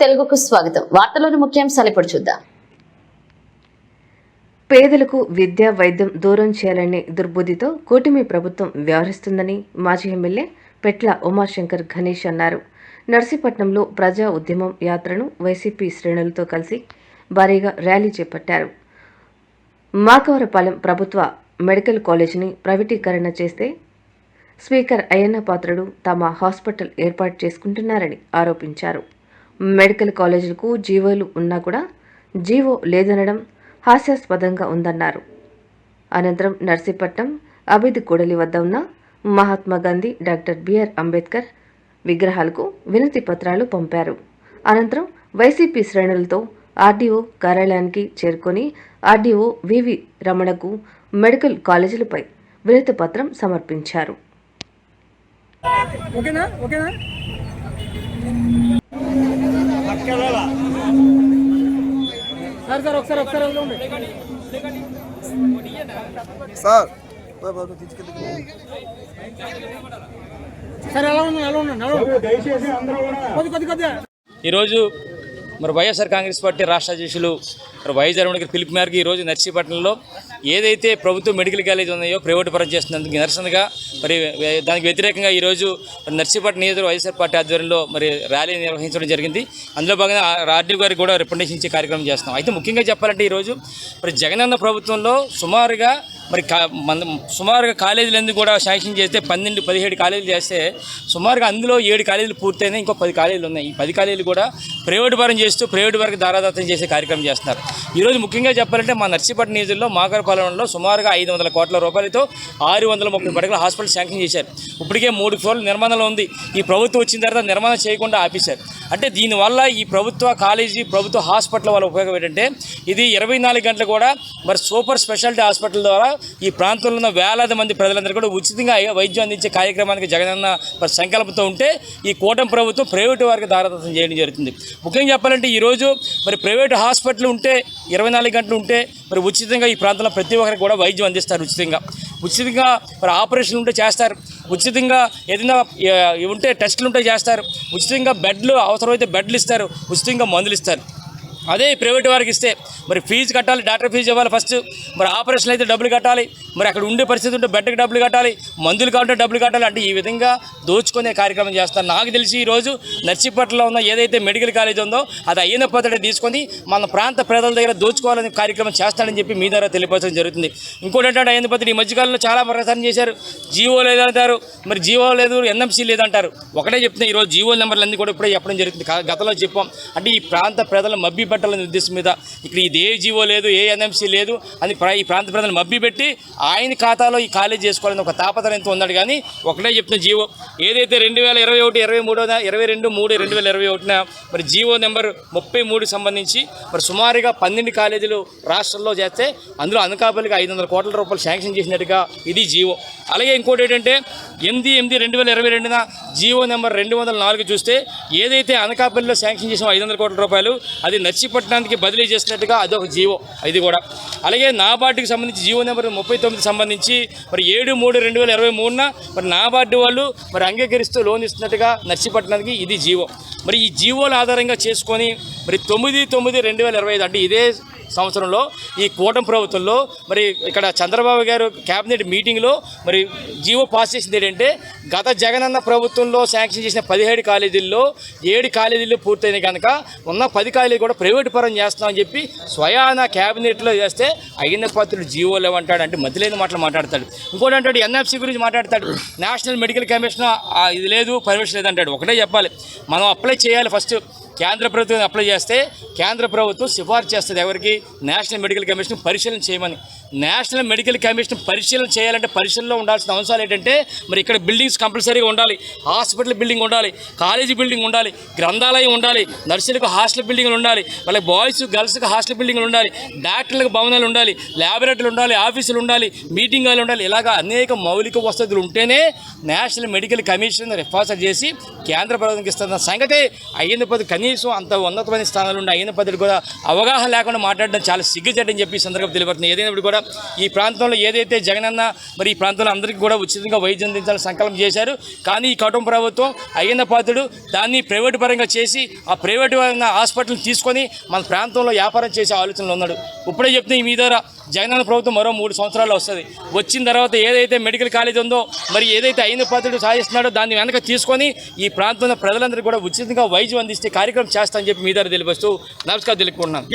తెలుగుకు స్వాగతం. వార్తలోని ముఖ్యాంశాలు ఇప్పుడు చూద్దాం. పేదలకు విద్య వైద్యం దూరం చేయాలనే దుర్బుద్ధితో కూటమి ప్రభుత్వం వ్యవహరిస్తుందని మాజీ ఎమ్మెల్యే పెట్ల ఉమాశంకర్ గణేష్ అన్నారు. నర్సీపట్నంలో ప్రజా ఉద్యమం యాత్రను వైసీపీ శ్రేణులతో కలిసి భారీగా ర్యాలీ చేపట్టారు. మాకవరపాలెం ప్రభుత్వ మెడికల్ కాలేజీని ప్రైవేటీకరణ చేస్తే స్పీకర్ అయ్యన్న పాత్రుడు తమ హాస్పిటల్ ఏర్పాటు చేసుకుంటున్నారని ఆరోపించారు. మెడికల్ కాలేజీలకు జీవోలు ఉన్నా కూడా జీవో లేదనడం హాస్యాస్పదంగా ఉందన్నారు. అనంతరం నర్సీపట్నం అబిద్ కూడలి వద్ద ఉన్న Mahatma Gandhi doctor B R Ambedkar విగ్రహాలకు వినతి పత్రాలు పంపారు. అనంతరం వైసీపీ శ్రేణులతో ఆర్డీఓ కార్యాలయానికి చేరుకొని ఆర్డీఓ వివి రమణకు మెడికల్ కాలేజీలపై వినతి పత్రం సమర్పించారు. ఓకేనా? ఓకేనా? సార్ సార్ ఒకసారి ఒకసారి. సార్ సార్ ఎలా ఉన్నా ఎలా ఉన్నా కొద్ది కొద్ది కొద్దిగా ఈరోజు మరి వైఎస్ఆర్ కాంగ్రెస్ పార్టీ రాష్ట్ర అధ్యక్షులు మరి వైఎస్ జగన్మోహన్ గారి పిలుపు మేరకు ఈరోజు నర్సీపట్నంలో ఏదైతే ప్రభుత్వ మెడికల్ కాలేజ్ ఉన్నాయో ప్రైవేటు పరం చేస్తున్నందుకు నిరసనగా మరి దానికి వ్యతిరేకంగా ఈరోజు నర్సీపట్నం నియోజక వైఎస్ఆర్ పార్టీ ఆధ్వర్యంలో మరి ర్యాలీ నిర్వహించడం జరిగింది. అందులో భాగంగా ఆర్డీ గారికి కూడా రిప్రజెంటేషన్ ఇచ్చే కార్యక్రమం చేస్తాం అయితే ముఖ్యంగా చెప్పాలంటే ఈరోజు మరి జగనన్న ప్రభుత్వంలో సుమారుగా మరి కా మన సుమారుగా కాలేజీలన్నీ కూడా శాంక్షన్ చేస్తే పన్నెండు పదిహేడు కాలేజీలు చేస్తే సుమారుగా అందులో ఏడు కాలేజీలు పూర్తయినాయి ఇంకో పది కాలేజీలు ఉన్నాయి. ఈ పది కాలేజీలు కూడా ప్రైవేట్ పరం చేస్తూ ప్రైవేట్ వరకు దారాదత్తం చేసే కార్యక్రమం చేస్తున్నారు. ఈరోజు ముఖ్యంగా చెప్పాలంటే మా నర్సీపట్నం నియోజకవర్గంలో మాకరపాలెంలో సుమారుగా ఐదు వందల కోట్ల రూపాయలతో ఆరు వందల ముప్పై పడకల హాస్పిటల్ శాంక్షన్ చేశారు. ఇప్పటికే మూడు ఫ్లోర్లు నిర్మాణంలో ఉంది. ఈ ప్రభుత్వం వచ్చిన తర్వాత నిర్మాణం చేయకుండా ఆపేశారు. అంటే దీనివల్ల ఈ ప్రభుత్వ కాలేజీ ప్రభుత్వ హాస్పిటల్ వల్ల ఉపయోగం ఏంటంటే ఇది ఇరవై నాలుగు గంటలు కూడా మరి సూపర్ స్పెషాలిటీ హాస్పిటల్ ద్వారా ఈ ప్రాంతంలో ఉన్న వేలాది మంది ప్రజలందరూ కూడా ఉచితంగా వైద్యం అందించే కార్యక్రమానికి జగనన్న సంకల్పంతో ఉంటే ఈ కూటమి ప్రభుత్వం ప్రైవేటు వారికి దారదత్తం చేయడం జరుగుతుంది. ముఖ్యంగా చెప్పాలంటే ఈరోజు మరి ప్రైవేటు హాస్పిటల్ ఉంటే ఇరవై నాలుగు గంటలు ఉంటే మరి ఉచితంగా ఈ ప్రాంతంలో ప్రతి ఒక్కరికి కూడా వైద్యం అందిస్తారు ఉచితంగా. ఉచితంగా మరి ఆపరేషన్లు ఉంటే చేస్తారు. ఉచితంగా ఏదైనా ఉంటే టెస్టులు ఉంటే చేస్తారు. ఉచితంగా బెడ్లు అవసరమైతే బెడ్లు ఇస్తారు. ఉచితంగా మందులు ఇస్తారు. అదే ప్రైవేట్ వారికి ఇస్తే. మరి ఫీజు కట్టాలి డాక్టర్ ఫీజు ఇవ్వాలి ఫస్ట్ మరి ఆపరేషన్ అయితే డబ్బులు కట్టాలి. మరి అక్కడ ఉండే పరిస్థితి ఉంటే బెడ్కి డబ్బులు కట్టాలి మందులు కావాలంటే డబ్బులు కట్టాలి అంటే ఈ విధంగా దోచుకునే కార్యక్రమం చేస్తారు. నాకు తెలిసి ఈరోజు నర్సీపట్నంలో ఉన్న ఏదైతే మెడికల్ కాలేజ్ ఉందో అది అయిన పద్ధతి తీసుకొని మన ప్రాంత ప్రజల దగ్గర దోచుకోవాలని కార్యక్రమం చేస్తాడని చెప్పి మీ ద్వారా తెలియపరచడం జరుగుతుంది. ఇంకోటి ఏంటంటే అయిన పద్ధతి ఈ మధ్యకాలంలో చాలా ప్రసారం చేశారు. జీవో లేదంటారు. మరి జీవో లేదు ఎన్ఎంసీ లేదంటారు. ఒకటే చెప్తున్నా ఈరోజు జీవో నెంబర్లు అన్నీ కూడా ఇప్పుడే చెప్పడం జరుగుతుంది. గతంలో చెప్పాం. అంటే ఈ ప్రాంత ప్రజలు మబ్బి పెట్టాలనే ఉద్దేశం మీద ఇక్కడ ఇది ఏ జీవో లేదు ఏ ఎన్ఎంసీ లేదు అని ఈ ప్రాంత ప్రజలను మబ్బి పెట్టి ఆయన ఖాతాలో ఈ కాలేజ్ చేసుకోవాలని ఒక తాపత్రయంతో ఉన్నాడు. కానీ ఒకటే చెప్తున్న జీవో ఏదైతే రెండు వేల ఇరవై ఒకటి ఇరవై మూడో ఇరవై రెండు మూడు రెండు వేల ఇరవై ఒకటిన మరి జీవో నెంబర్ ముప్పై మూడు సంబంధించి మరి సుమారుగా పన్నెండు కాలేజీలు రాష్ట్రంలో చేస్తే అందులో అనకాపల్లికి ఐదు వందల కోట్ల రూపాయలు శాంక్షన్ చేసినట్టుగా ఇది జీవో. అలాగే ఇంకోటి ఏంటంటే ఎనిమిది ఎనిమిది రెండు వేల ఇరవై రెండున జీవో నెంబర్ రెండు వందల నాలుగు చూస్తే ఏదైతే అనకాపల్లిలో శాంక్షన్ చేసిన ఐదు వందల కోట్ల రూపాయలు అది నర్సీపట్నానికి బదిలీ చేసినట్టుగా అదొక జీవో. ఇది కూడా. అలాగే నాబార్డుకి సంబంధించి జీవో నెంబర్ ముప్పై తొమ్మిది సంబంధించి మరి ఏడు మూడు రెండు వేల ఇరవై మూడున మరి నాబార్డు వాళ్ళు మరి అంగీకరిస్తూ లోన్ ఇస్తున్నట్టుగా నర్సీపట్నానికి ఇది జీవో. మరి ఈ జీవోల ఆధారంగా చేసుకొని మరి తొమ్మిది తొమ్మిది రెండు వేల ఇరవై ఐదు అంటే ఇదే సంవత్సరంలో ఈ కూటమి ప్రభుత్వంలో మరి ఇక్కడ చంద్రబాబు గారు క్యాబినెట్ మీటింగ్లో మరి జీవో పాస్ చేసింది ఏంటంటే గత జగనన్న ప్రభుత్వంలో శాంక్షన్ చేసిన పదిహేడు కాలేజీల్లో ఏడు కాలేజీలు పూర్తయినాయి కనుక ఉన్న పది కాలేజీలు కూడా ప్రైవేటు పరం చేస్తామని చెప్పి స్వయాన క్యాబినెట్లో చేస్తే అయిన పత్రులు జీవో లేవంటాడు అంటే మధ్యలేని మాటలు మాట్లాడతాడు. ఇంకోటి అంటాడు ఎన్ఎఫ్సి గురించి మాట్లాడతాడు. నేషనల్ మెడికల్ కమిషన్ ఆ, ఇది లేదు పర్మిషన్ లేదంటాడు. ఒకటే చెప్పాలి. మనం అప్లై చేయాలి ఫస్ట్. కేంద్ర ప్రభుత్వం అప్లై చేస్తే కేంద్ర ప్రభుత్వం సిఫార్సు చేస్తుంది ఎవరికి? నేషనల్ మెడికల్ కమిషన్ పరిశీలన చేయమని. నేషనల్ మెడికల్ కమిషన్ పరిశీలన చేయాలంటే పరిశీలనలో ఉండాల్సిన అంశాలు ఏంటంటే మరి ఇక్కడ బిల్డింగ్స్ కంపల్సరీగా ఉండాలి. హాస్పిటల్ బిల్డింగ్ ఉండాలి. కాలేజీ బిల్డింగ్ ఉండాలి. గ్రంథాలయం ఉండాలి. నర్సులకు హాస్టల్ బిల్డింగ్లు ఉండాలి. వాళ్ళకి బాయ్స్ గర్ల్స్కి హాస్టల్ బిల్డింగ్లు ఉండాలి. డాక్టర్లకు భవనాలు ఉండాలి. ల్యాబొరేటరీలు ఉండాలి. ఆఫీసులు ఉండాలి. మీటింగ్ హాల్ ఉండాలి. ఇలాగా అనేక మౌలిక వసతులు ఉంటేనే నేషనల్ మెడికల్ కమిషన్ రిఫార్సర్ చేసి కేంద్ర ప్రభుత్వంకి ఇస్తున్న సంగతి. అయ్యింది పది కనీసం కనీసం అంత ఉన్నతమైన స్థానాలు ఉండి అయిన పద్ధతి కూడా అవగాహన లేకుండా మాట్లాడడం చాలా సిగ్గుచేటని చెప్పి సందర్భంగా తెలియబడుతుంది ఏదైనప్పుడు కూడా ఈ ప్రాంతంలో ఏదైతే జగనన్న మరి ఈ ప్రాంతంలో అందరికీ కూడా ఉచితంగా వైద్యం అందించాలని సంకల్పం చేశారు. కానీ ఈ కుటుంబ ప్రభుత్వం అయిన పాత్రుడు దాన్ని ప్రైవేటు పరంగా చేసి ఆ ప్రైవేటు పరంగా హాస్పిటల్ తీసుకొని మన ప్రాంతంలో వ్యాపారం చేసే ఆలోచనలు ఉన్నాడు. ఇప్పుడే చెప్తే ఈ మీ ద్వారా జగనన్న ప్రభుత్వం మరో మూడు సంవత్సరాలు వస్తుంది. వచ్చిన తర్వాత ఏదైతే మెడికల్ కాలేజ్ ఉందో మరి ఏదైతే అయిన పాత్రుడు సాధిస్తున్నాడో దాన్ని వెనక తీసుకొని ఈ ప్రాంతంలో ప్రజలందరికీ కూడా ఉచితంగా వైద్యం అందిస్తే కార్యక్రమం చేస్తానని చెప్పి మీ ద్వారా తెలియపరుస్తూ నమస్కారం తెలుపుకుంటున్నాను.